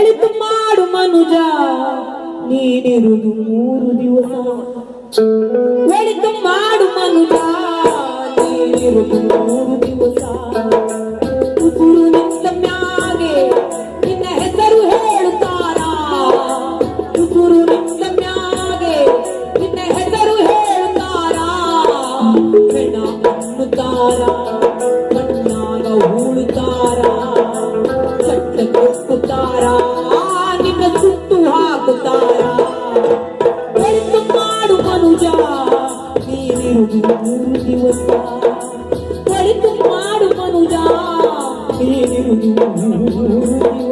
ಒಳಿತು ಮಾಡು ಮನುಜ ನೀನಿರುವುದು ಮೂರು ದಿವಸ. ಒಳಿತು ನಿನ್ನ ಸುಟ್ಟು ಹಾಕುತ್ತಾರ? ಬೆಳೆದು ಮಾಡು ಮನುಜ? ನೀನಿರುವುದು ಮೂರು ದಿವಸ ಬೆಳೆದು ಮಾಡು ಮನುಜ? ದಿವಸ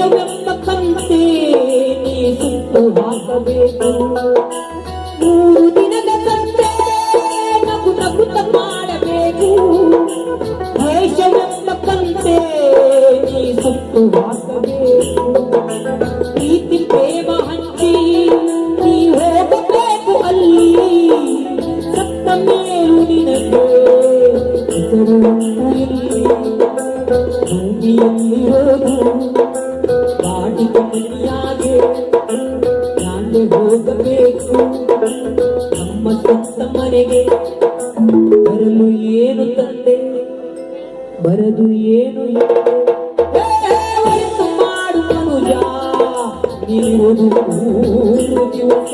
ದೇಶವೆಂಬ ಕಂತೆ ನೀ ಸುಟ್ಟು ಹಾಕಬೇಕು ಮೂರು ದಿನದ ಸಂತೆ ನಗು ನಗುತ್ತ ಮಾಡಬೇಕು ದೇಶವೆಂಬ ಕಂತೆ ನೀ ಸುಟ್ಟು ಭೂಮಿಯಲ್ಲಿರೋದು ಕಾಡಿನ ಮನೆಯಾಗೆ ನಾಳೆ ಹೋಗಬೇಕು? ನಮ್ಮ ಸ್ವಂತ ಮನೆಗೆ ಬರಲು ಏನು ತಂದೆ? ಬರದು ಏನು ಮಾಡು ಮನುಜ ಮೂರು ದಿವಸ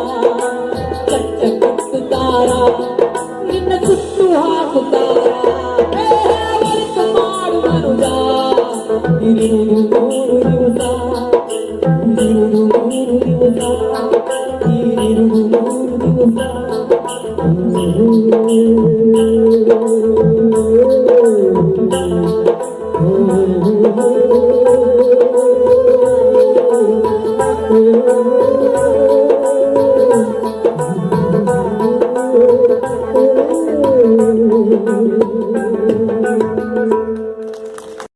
Thank you.